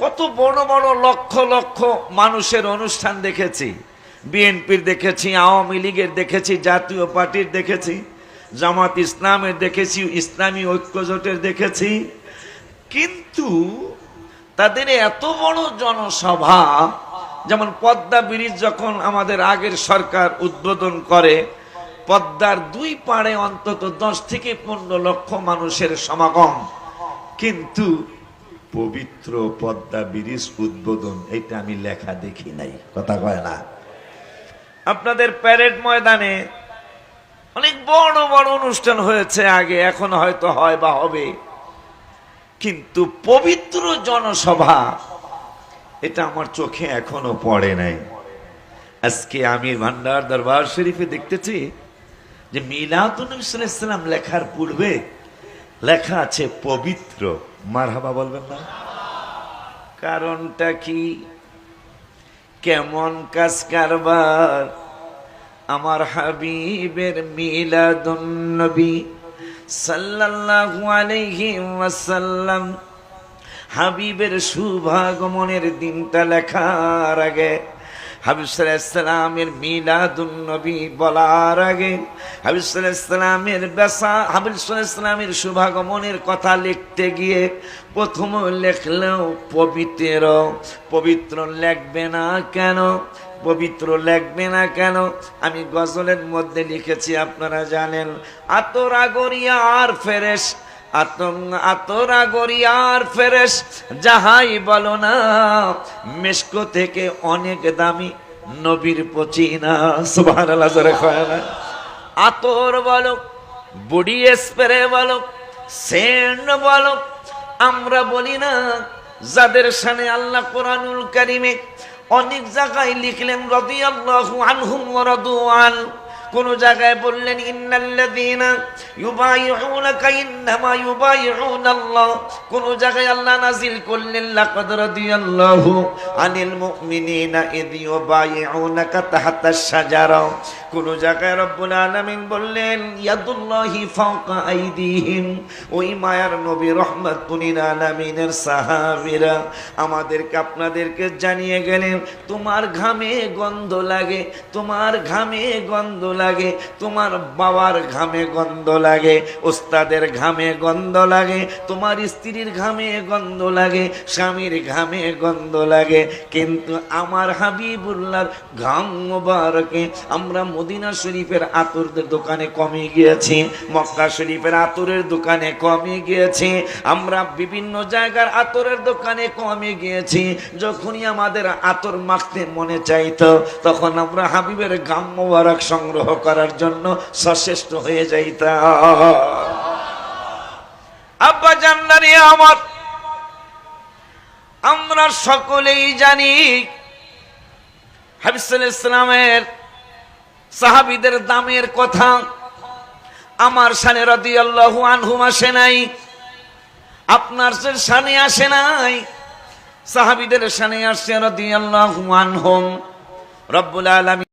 কত বড় বড় লক্ষ লক্ষ মানুষের অনুষ্ঠান দেখেছি। বিএনপির দেখেছি, আওয়ামী লীগের দেখেছি, জাতীয় পার্টির দেখেছি, জামাত ইসলামের দেখেছি, ইসলামী ঐক্যজোটের দেখেছি। কিন্তু তাদের এত বড় জনসভা, যেমন পদ্মা ব্রিজ যখন আমাদের আগের সরকার উদ্বোধন করে, পদ্মার দুই পাড়ে অন্তত দশ থেকে পনেরো লক্ষ মানুষের সমাগম। কিন্তু পবিত্র পদ্মা ব্রিজ উদ্বোধন এটা আমি লেখা দেখি নাই, কথা কয় না। আপনাদের প্যারেড ময়দানে অনেক বড় বড় অনুষ্ঠান হয়েছে আগে, এখন হয়তো হয় বা হবে। কিন্তু পবিত্র জনসভা, এটা আমার চোখে এখনও পড়ে নাই। আজকে আমির ভান্ডার দরবার শরীফে দেখতেছি যে মিলাদুলাম লেখার পূর্বে লেখা আছে পবিত্র। মারহাবা বলবেন না? কারণটা কি? কেমন কাজ কারবার? আমার হাবিবের মিলাদুন্নবী সাল্লাল্লাহু আলাইহি ওয়াসাল্লাম হাবিবের শুভাগমনের দিনটা লেখার আগে হাবিবসালামের মিলাদুন নবী বলার আগে হাবিবসালামের বেসা হাবিবসালামের শুভাগমনের কথা লিখতে গিয়ে প্রথম লেখলেও পবিত্র। পবিত্র লেখবে না কেন? পবিত্র লেখবে না কেন? আমি গজলের মধ্যে লিখেছি, আপনারা জানেন আতরা গরিয়া আর ফেরেশ আতরা গরিয়ার ফেরেশ, যাহাই বলো না মেস্কো থেকে অনেক দামি নবীর পচিনা। না। আতর বলো, বডি স্প্রে বলো, সেন্ট বলো, আমরা বলি না, যাদের সানে আল্লাহ কোরআনুল কারিমে অনেক জায়গায় লিখলেন রাদিয়াল্লাহু আনহুম ওয়া রাদু আন কোন জায়গায় বললেন কোন জায়গায় আল্লাহ নাজিল করলেন, লাকাদ আনিল মুমিনিনা কোন জায়গায় রব্বুল বললেন, ইয়াদুল্লাহি ফাওকা আইদিহিম। ওই মায়ার নবী আমাদেরকে আপনাদেরকে জানিয়ে গেলেন, তোমার ঘামে গন্ধ লাগে, তোমার ঘামে গন্ধ লাগে, তোমার বাবার ঘামে গন্ধ লাগে, ওস্তাদের ঘামে গন্ধ লাগে, তোমার স্ত্রীর ঘামে গন্ধ লাগে, স্বামীর ঘামে গন্ধ লাগে। কিন্তু আমার হাবিবুল্লাহর ঘাম মোবারকে আমরা মদিনা শরীফের আতরদের দোকানে কমে গিয়েছি, মক্কা শরীফের আতরের দোকানে কমে গিয়েছি, আমরা বিভিন্ন জায়গার আতরের দোকানে কমে গিয়েছি। যখনই আমাদের আতর মাখতে মনে চাইতো, তখন আমরা হাবিবের গাম মোবারক সংগ্রহ করার জন্য সচেষ্ট হয়ে যাইতাম। আব্বা জান্নারি আমার, আমরা সকলেই জানি হাবিসুল ইসলামের সাহাবিদের দামের কথা। আমার সানে রদি আল্লাহ আনহুম আসে নাই, আপনার সানে আসে নাই, সাহাবিদের সানে আসে রদি আল্লাহ আনহুম। রব্বুল আলমী